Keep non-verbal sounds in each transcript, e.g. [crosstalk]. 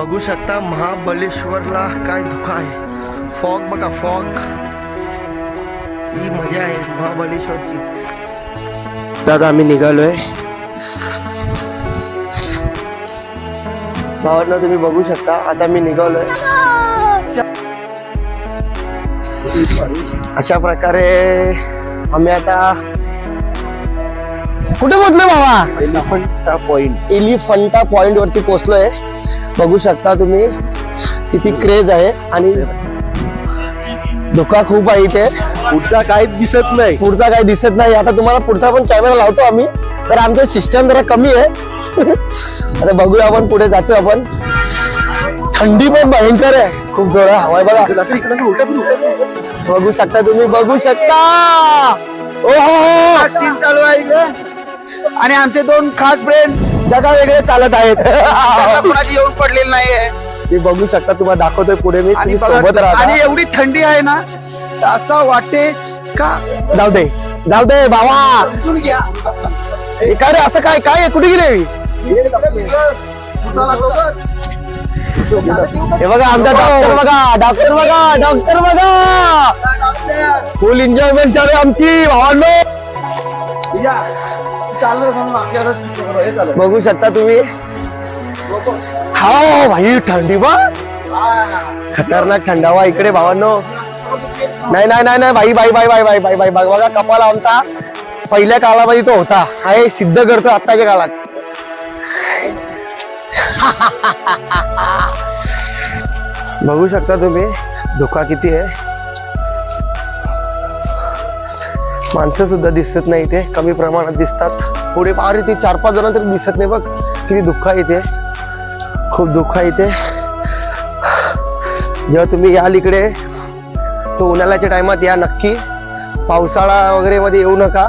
बघू शकता महाबलेश्वरला काय धुका आहे. फॉग बघा फॉग. ही मजा आहे महाबलेश्वरची दादा आम्ही निघालोय. भावांना तुम्ही बघू शकता आता मी निघालोय. अशा प्रकारे आम्ही आता कुठे पोहोचलो बाबा एलिफंटा पॉइंट. एलिफंटा पॉइंट वरती पोहोचलोय. बघू शकता तुम्ही किती क्रेज आहे. आणि धोका खूप आहे इथे. पुढचा काहीच दिसत नाही. पुढचा काही दिसत नाही. आता तुम्हाला पुढचा पण कॅमेरा लावतो आम्ही. तर आमचं सिस्टम जरा कमी आहे. [laughs] आता बघूया आपण पुढे जातो आपण. थंडी पण भयंकर आहे. खूप जोर हवा आहे बघा. बघू शकता तुम्ही बघू शकता. ओ चालू आहे. आणि आमचे दोन खास फ्रेंड जगा वेगळे चालत आहेत. कोणाची येऊन पडलेली नाहीये. ते बघू शकता तुम्हाला दाखवतोय पुढे मी. आणि तुम्ही सोबत आणि एवढी थंडी आहे ना तर असं वाटते का? जाऊ दे जाऊ दे बाबा. समजून घ्या. हे काय रे असं काय काय आहे? कुठे गेले? हे बघा आमचा डॉक्टर बघा डॉक्टर बघा डॉक्टर बघा. फुल एन्जॉयमेंट चालू आहे आमची भावांनो. बघू शकता तुम्ही. हा भाई थंडी बा. खतरनाक थंडावा इकडे भावांनो. नाही नाही नाही नाही बाई बाई बाई बाई बाई बाई बाई बघा कपाला आमचा पहिल्या काळामध्ये तो होता. हा हे सिद्ध करतो आत्ताच्या काळात. [laughs] बघू शकता तुम्ही. धोका किती आहे. माणसं सुद्धा दिसत नाही इथे. कमी प्रमाणात दिसतात. पुढे पार इथे चार पाच जण तरी दिसत नाही बघ. किती दुःख आहे इथे. खूप दुःख आहे इथे. जेव्हा तुम्ही याल इकडे तो उन्हाळ्याच्या टायमात या नक्की. पावसाळा वगैरे मध्ये येऊ नका.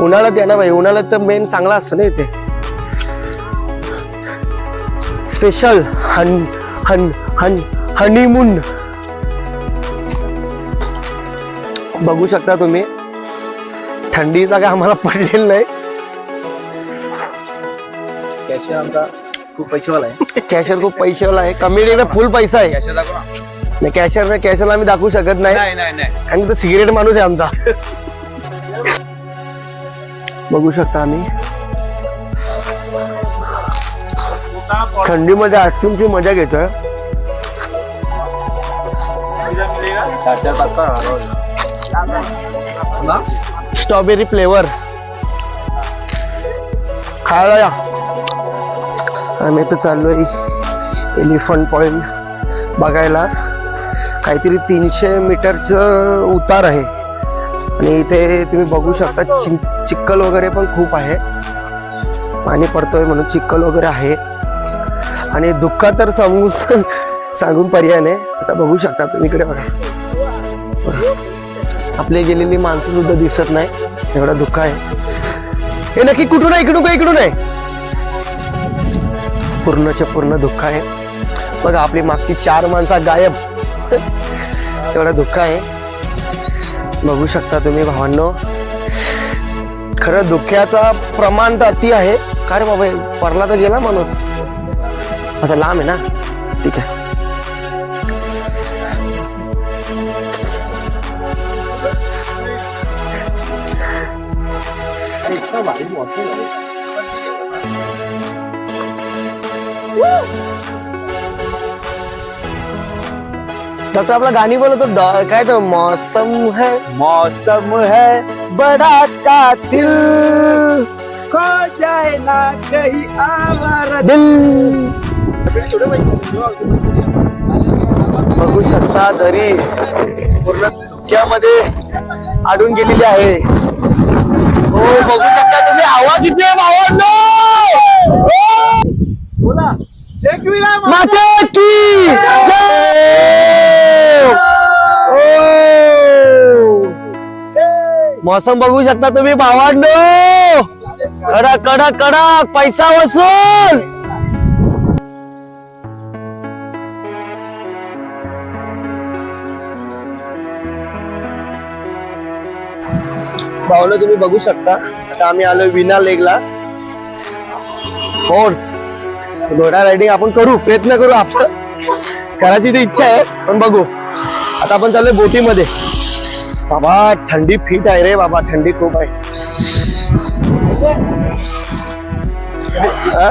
उन्हाळ्यात या ना भाई उन्हाळ्यात तर मेन चांगला असतो ना इथे. स्पेशल हन हन हन हनीमून बघू शकता तुम्ही. थंडीचा काय आम्हाला पडलेलं नाही. कॅशर आमचा खूप पैसेवाला आहे. कॅशर खूप पैशावाला आहे. कमी फुल पैसा आहे. कॅशर दाखव. नाही कॅशर कॅशरला आम्ही दाखवू शकत नाही. आणि तो सिगरेट माणूस आहे आमचा. बघू शकता आम्ही. थंडीमध्ये आईस्क्रीमची मजा घेतोय. Strawberry flavour. खायला या. आम्ही तर चाललोय एलिफंट पॉइंट बघायला. काहीतरी तीनशे मीटरचं उतार आहे. आणि इथे तुम्ही बघू शकता चि चिक्कल वगैरे पण खूप आहे. पाणी पडतोय म्हणून चिक्कल वगैरे आहे. आणि दुःख तर सांगू [laughs] सांगून पर्याय नाही. आता बघू शकता तुम्ही इकडे बघा. आपली गेलेली माणसं सुद्धा दिसत नाही. एवढं दुःख आहे. हे नक्की कुठून आहे? इकडून का इकडून आहे? पूर्णच्या पूर्ण दुःख आहे. बघा आपली मागची चार माणसा गायब. एवढं दुःख आहे. बघू शकता तुम्ही भावांनो. खरं दुःखाचा प्रमाण तर अति आहे. का रे बाबा परला तर गेला माणूस. आता लांब आहे ना? ठीक आहे. डॉक्टर आपला गाणी बोलतो काय तर मौसम है मौसम है बड़ा कातिल। खो जाए ना कहीं आवारा दिल। बघू शकता दरी पूर्ण धुक्यामध्ये अडून गेलेली आहे. मौसम बघू शकता तुम्ही भावांनो? कडक कडक कडक पैसा वसूल! भावना तुम्ही बघू शकता आता आम्ही आलो विना लेगला. कोर्स घोडा रायडिंग आपण करू प्रयत्न करू आपण. करायची ती इच्छा आहे पण बघू. आता आपण चाललोय बोटीमध्ये. बाबा थंडी फिट आहे रे बाबा थंडी खूप आहे. हा?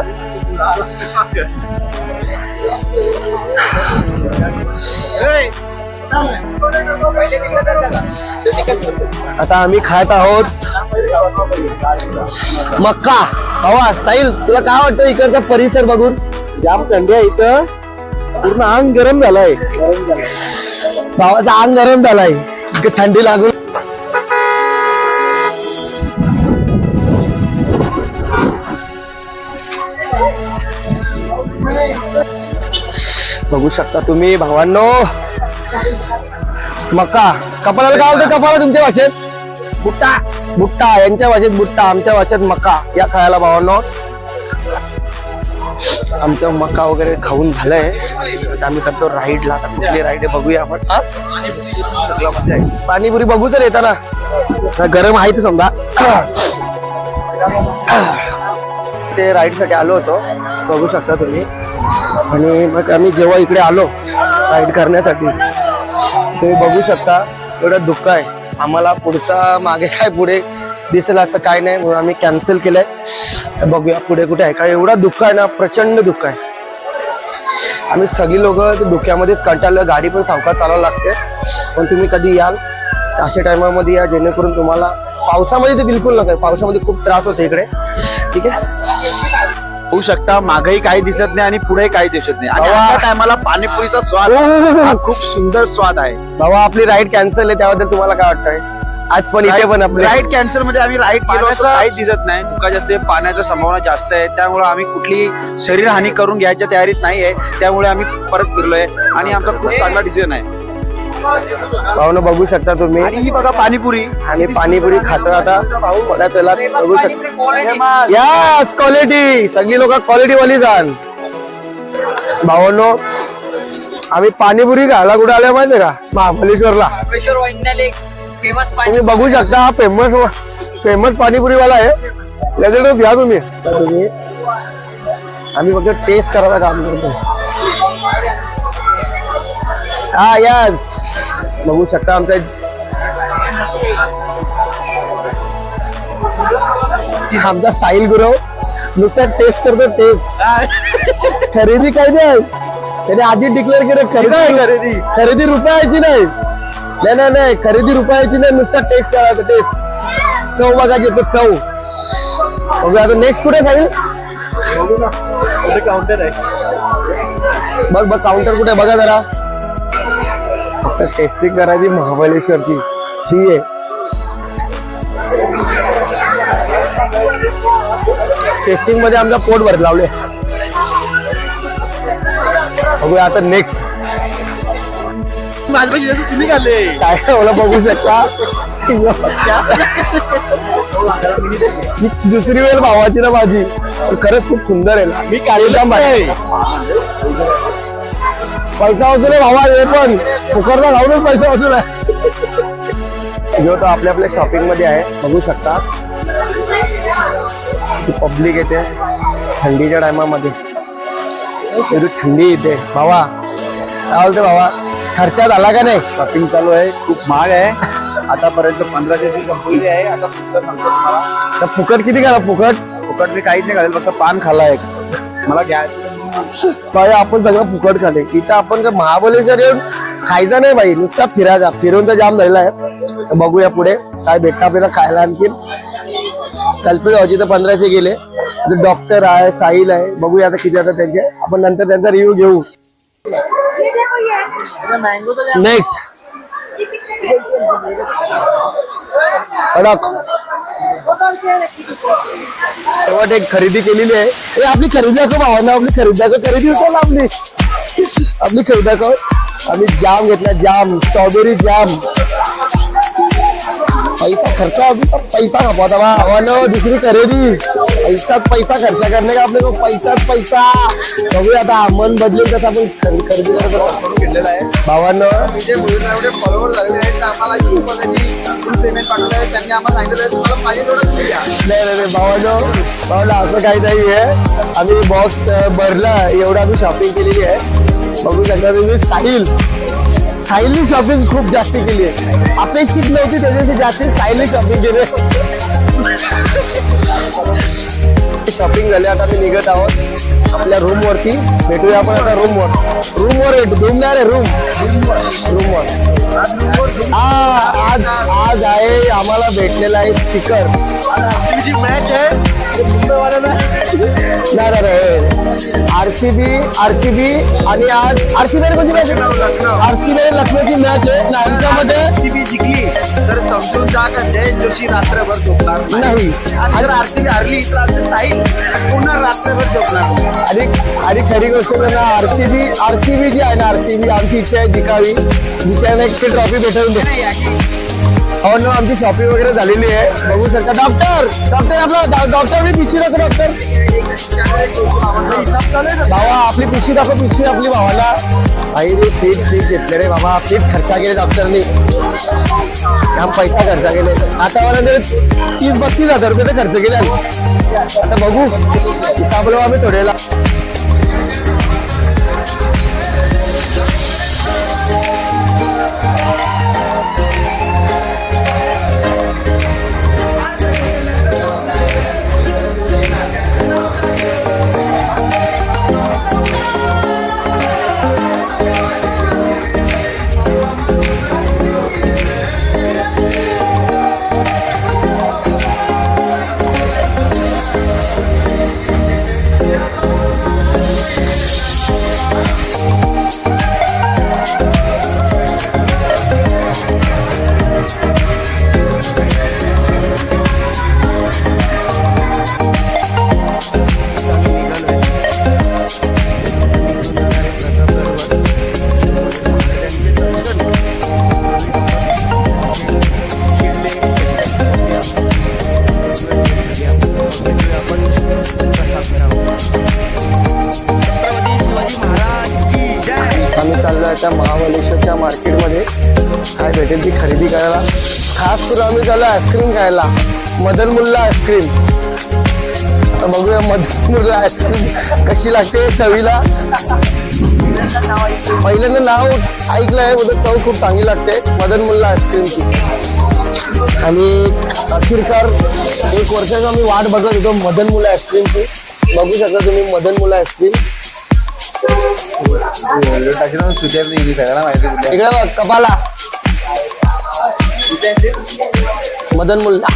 आता आम्ही खात आहोत मक्का. हवा साहिल तुला काय वाटतं इकडचा परिसर बघून? जाम थंडी आहे इथं. पूर्ण अंग गरम झालंय. भावाचा अंग गरम झालाय. थंडी लागून. बघू शकता तुम्ही भावांनो. मका कपाळाला काय होतं कपाळा तुमच्या भाषेत? बुट्टा. बुट्टा. यांच्या भाषेत बुट्टा आमच्या भाषेत मका या खायला भावांनो. आमचं मका वगैरे खाऊन झालंय. तर आम्ही करतो राईडला. आता कुठली राईड आहे बघूया आपण. पाणीपुरी. बघू तर येताना. गरम आहे ते समजा. ते राईडसाठी आलो होतो. बघू शकता तुम्ही. आणि मग आम्ही जेव्हा इकडे आलो राईड करण्यासाठी तुम्ही बघू शकता एवढं दुःख आहे. आम्हाला पुढचा मागे काय पुढे दिसेल असं काय नाही म्हणून आम्ही कॅन्सल केलंय. तर बघूया पुढे कुठे आहे. काय एवढा दुःख आहे ना प्रचंड दुःख आहे. आम्ही सगळी लोक धुक्यामध्येच कंटाळलो गाडी पण सावकाश चालवावं लागते. पण तुम्ही कधी याल तर अशा टायमामध्ये या जेणेकरून तुम्हाला पावसामध्ये ते बिलकुल नका पावसामध्ये खूप त्रास होतो इकडे. ठीक आहे? होऊ शकता मागही काही दिसत नाही आणि पुढे काही दिसत नाही. आणि टायमाला पाणीपुरीचा स्वाद हा खूप सुंदर स्वाद आहे. बाबा आपली राईड कॅन्सल आहे त्याबद्दल तुम्हाला काय वाटतंय? आज पण इथे पण आपले राईड कॅन्सल म्हणजे आम्ही राईड केलो असं काहीच दिसत नाही. धुका जास्त आहे पाण्याची संभावना जास्त आहे. त्यामुळे आम्ही कुठली शरीर हानी करून घ्यायच्या तयारीत नाही आहे त्यामुळे आम्ही परत फिरलोय. आणि आमचा खूप चांगला डिसिजन आहे. भावना बघू शकता तुम्ही. आणि ही बघा पाणीपुरी. आणि पाणीपुरी खातो आता. थोड्याच वेळात बघू शकता यस क्वालिटी सगळी लोक क्वालिटी वाली जाण. भावांनो आम्ही पाणीपुरी खायला कुठे आल्या माहितीये का? महाबळेश्वरला. महाबळेश्वर वैज्ञानिक एक फेमस तुम्ही बघू शकता हा फेमस फेमस पाणीपुरी वाला आहे. याच्याकडे घ्या तुम्ही. तुम्ही आम्ही फक्त टेस्ट करायला काम करतो हा यस बघू शकता आमचा आमचा साहिल गुरव नुसता टेस्ट करतो टेस्ट खरेदी काय नाही. त्याने आधी डिक्लेअर केलं खरेदी खरेदी? खरेदी रुपयाची नाही. नाही नाही नाही खरेदी रुपयाची नाही नुसता टेस्ट करायचा टेस्ट चव बघायची येते चव. बघूया आता नेक्स्ट कुठे खाईल काउंटर आहे बघ बघ काउंटर कुठे? बघा जरा. फक्त टेस्टिंग करायची महाबळेश्वरची. फ्री आहे. टेस्टिंगमध्ये आमचा पोट भरत लावले बघूया आता नेक्स्ट तुम्ही खाल्ले. काय मला बघू शकता. दुसरी वेळ भावाची ना माझी. पण खरंच खूप सुंदर आहे ना. मी कार्यक्रम आहे. पैसा वसूल आहे भावा हे पण. फुकरला घालूनच पैसा वसूल आहे जो तो आपल्या आपल्या शॉपिंगमध्ये आहे बघू शकता. पब्लिक येते थंडीच्या टायमामध्ये एवढी थंडी येते भावा काय बोलते भावा? खर्चा झाला का नाही? शॉपिंग चालू आहे. खूप महाग आहे. आतापर्यंत पंधराशे ची संपलेली आहे. आता फक्त सांगतो तुम्हाला. तर फुकट किती करा फुकट? फुकट मी काहीच नाही घालेल फक्त पान खाल्ला एक. मला घ्या. बाई आपण सगळं फुकट खाले इथं आपण का महाबळेश्वर येऊन खायचं नाही बाई. नुसता फिरायचा फिरून तर जाम झालेला आहे. तर बघूया पुढे. काय भेटतं आपल्याला खायला आणखीन. कल्पेगावची तर पंधराशे गेले. डॉक्टर आहे, साहिल आहे, बघूया आता किती आता त्यांचे. आपण नंतर त्यांचा रिव्ह्यू घेऊ. नेक्स्ट तेव्हा ते खरेदी केलेली आहे. ए, आपली खरेदी दाखव भावांना, आपली खरेदी दाखव. खरेदी होतो ना आपली? आपली खरेदी दाखव. आम्ही जाम घेतला, जाम. स्ट्रॉबेरी जाम पैसा खर्च अभी सब पैसा खपाता बा। भावानं दुसरी खरेदी पैसा पैसा खर्च करणे का आपले को पैसा पैसा। बघूया आता मन बदलेल तसं आपण खरेदी. घेतलेला आहे भावांनो एवढे फॉलोवर लागले आहेत तर आम्हाला युट्यूबवाल्यांनी पेमेंट पाठवलं आहे त्यांनी आम्हाला सांगितलं आहे तुम्हाला पाहिजे तेवढं तुम्ही द्या नाही नाही नाही, भावानो भावाला असं काही नाही आहे. आम्ही बॉक्स भरला एवढं आम्ही शॉपिंग केलेली आहे. बघू शकता तुम्ही साहिल. सायली शॉपिंग खूप जास्त केली आहे. अपेक्षित नव्हती त्याच्याशी जास्त सायली शॉपिंग केली [laughs] शॉपिंग झाली आता आम्ही निघत आहोत. आपल्या रूम वरती. भेटूया आपण आता रूम वर. रूम वर भेटू. रूम नाही रे रूम रूम वर. हा आज आज आहे आम्हाला भेटलेला आहे स्पीकर मॅच आहे मुंबईवाल्यांना नाही नाही, नाही आरसीबी आरसीबी आणि आज आरसीबी कोणती मॅच आरसीबी आणि लखनौची मॅच आहे. आमच्यामध्ये आरसीबी जिंकली तर समजून जा का जय जोशी रात्रभर झोपणार नाही. आणि जर आरसीबी हरली तर आमचं साईल पुन्हा रात्रभर झोपणार नाही. आणि खरी गोष्ट म्हणजे सी बी जी आहे ना आर सी बी आमची इच्छा आहे जिकावी जिच्याने एक ट्रॉफी भेटवून दे. हो ना आमची शॉपिंग वगैरे झालेली आहे. बघू शकता. डॉक्टर डॉक्टर आपला डॉक्टर मी पिशी दाखव डॉक्टर भावा आपली पिशी दाखव पिशी आपली भावाला. आई रे पीठ पीठ घेतले रे बाबा. पीठ खर्चा केले डॉक्टरनी काम पैसा खर्च केले. आतापर्यंत तीस बत्तीस हजार रुपये तर खर्च केले. आता बघू. हिसाबलो आम्ही थोडेला करून आम्ही चाललो आईस्क्रीम खायला मदन मुल्ला आईस्क्रीम. आता बघूया मदन मुल्ला आईस्क्रीम कशी लागते चवीला. पहिल्यांदा नाव ऐकलं आहे म्हणजे चव खूप चांगली लागते. मदन मुल्ला आईस्क्रीमची. आणि अखेरकार एक वर्षाचा मी वाट बघत होतो मदन मुला आईस्क्रीमची. बघू शकता तुम्ही मदन मुला आईस्क्रीम. इकडे कपाला. मदन मुल्ला.